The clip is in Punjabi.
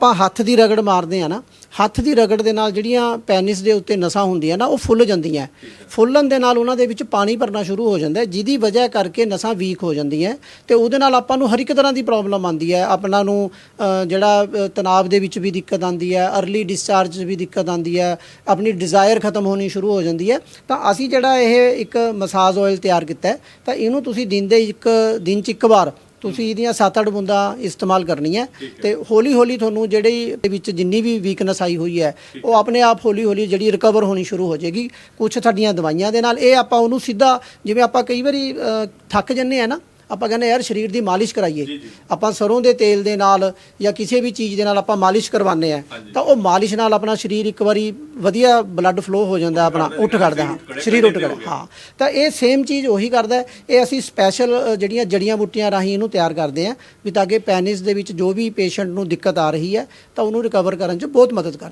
ਆਪਾਂ ਹੱਥ ਦੀ ਰਗੜ ਮਾਰਦੇ ਆ ਨਾ, ਹੱਥ ਦੀ ਰਗੜ ਦੇ ਨਾਲ ਜਿਹੜੀਆਂ ਪੈਨਿਸ ਦੇ ਉੱਤੇ ਨਸਾਂ ਹੁੰਦੀਆਂ ਨਾ, ਉਹ ਫੁੱਲ ਜਾਂਦੀਆਂ ਫੁੱਲਣ ਦੇ ਨਾਲ ਉਹਨਾਂ ਦੇ ਵਿੱਚ ਪਾਣੀ ਭਰਨਾ ਸ਼ੁਰੂ ਹੋ ਜਾਂਦਾ ਜਿਹਦੀ ਵਜ੍ਹਾ ਕਰਕੇ ਨਸਾਂ ਵੀਕ ਹੋ ਜਾਂਦੀਆਂ ਤੇ ਉਹਦੇ ਨਾਲ ਆਪਾਂ ਨੂੰ ਹਰ ਇੱਕ ਤਰ੍ਹਾਂ ਦੀ ਪ੍ਰੋਬਲਮ ਆਉਂਦੀ ਹੈ। ਆਪਣਾ ਨੂੰ ਜਿਹੜਾ ਤਣਾਅ ਦੇ ਵਿੱਚ ਵੀ ਦਿੱਕਤ ਆਉਂਦੀ ਹੈ ਅਰਲੀ ਡਿਸਚਾਰਜ 'ਚ ਵੀ ਦਿੱਕਤ ਆਉਂਦੀ ਹੈ, ਆਪਣੀ ਡਿਜ਼ਾਇਰ ਖਤਮ ਹੋਣੀ ਸ਼ੁਰੂ ਹੋ ਜਾਂਦੀ ਹੈ। ਤਾਂ ਅਸੀਂ ਜਿਹੜਾ ਇਹ ਇੱਕ ਮਸਾਜ ਆਇਲ ਤਿਆਰ ਕੀਤਾ ਤਾਂ ਇਹਨੂੰ ਤੁਸੀਂ ਦਿਨ ਦੇ ਇੱਕ, ਦਿਨ 'ਚ ਇੱਕ ਵਾਰ ਤੁਸੀਂ ਇਹਦੀਆਂ 7-8 ਬੂੰਦਾਂ ਇਸਤੇਮਾਲ ਕਰਨੀਆਂ ਤੇ ਹੌਲੀ ਹੌਲੀ ਤੁਹਾਨੂੰ ਜਿਹੜੀ ਦੇ ਵਿੱਚ ਜਿੰਨੀ ਵੀ ਵੀਕਨੈਸ ਆਈ ਹੋਈ ਹੈ ਉਹ ਆਪਣੇ ਆਪ ਹੌਲੀ ਹੌਲੀ ਜਿਹੜੀ ਰਿਕਵਰ ਹੋਣੀ ਸ਼ੁਰੂ ਹੋ ਜਾਏਗੀ। ਕੁਝ ਸਾਡੀਆਂ ਦਵਾਈਆਂ ਦੇ ਨਾਲ ਇਹ ਆਪਾਂ ਉਹਨੂੰ ਸਿੱਧਾ ਜਿਵੇਂ ਆਪਾਂ ਕਈ ਵਾਰੀ ਥੱਕ ਜੰਨੇ ਆ ਨਾ ਆਪਾਂ ਕਹਿੰਦੇ ਯਾਰ ਸਰੀਰ ਦੀ ਮਾਲਿਸ਼ ਕਰਾਈਏ। ਆਪਾਂ ਸਰੋਂ ਦੇ ਤੇਲ ਦੇ ਨਾਲ ਜਾਂ ਕਿਸੇ ਵੀ ਚੀਜ਼ ਦੇ ਨਾਲ ਆਪਾਂ ਮਾਲਿਸ਼ ਕਰਵਾਉਂਦੇ ਆ ਤਾਂ ਉਹ ਮਾਲਿਸ਼ ਨਾਲ ਆਪਣਾ ਸਰੀਰ ਇੱਕ ਵਾਰੀ ਵਧੀਆ ਬਲੱਡ ਫਲੋ ਹੋ ਜਾਂਦਾ ਆਪਣਾ ਉੱਠ ਖੜਦਾ ਹਾਂ ਸਰੀਰ ਉੱਠ ਖੜਦਾ ਹਾਂ। ਤਾਂ ਇਹ ਸੇਮ ਚੀਜ਼ ਉਹੀ ਕਰਦਾ। ਇਹ ਅਸੀਂ ਸਪੈਸ਼ਲ ਜਿਹੜੀਆਂ ਜੜੀਆਂ ਬੂਟੀਆਂ ਰਾਹੀਂ ਇਹਨੂੰ ਤਿਆਰ ਕਰਦੇ ਆ ਵੀ ਤਾਂ ਕਿ ਪੈਨਿਸ ਦੇ ਵਿੱਚ ਜੋ ਵੀ ਪੇਸ਼ੈਂਟ ਨੂੰ ਦਿੱਕਤ ਆ ਰਹੀ ਹੈ ਤਾਂ ਉਹਨੂੰ ਰਿਕਵਰ ਕਰਨ 'ਚ ਬਹੁਤ ਮਦਦ ਕਰਦਾ।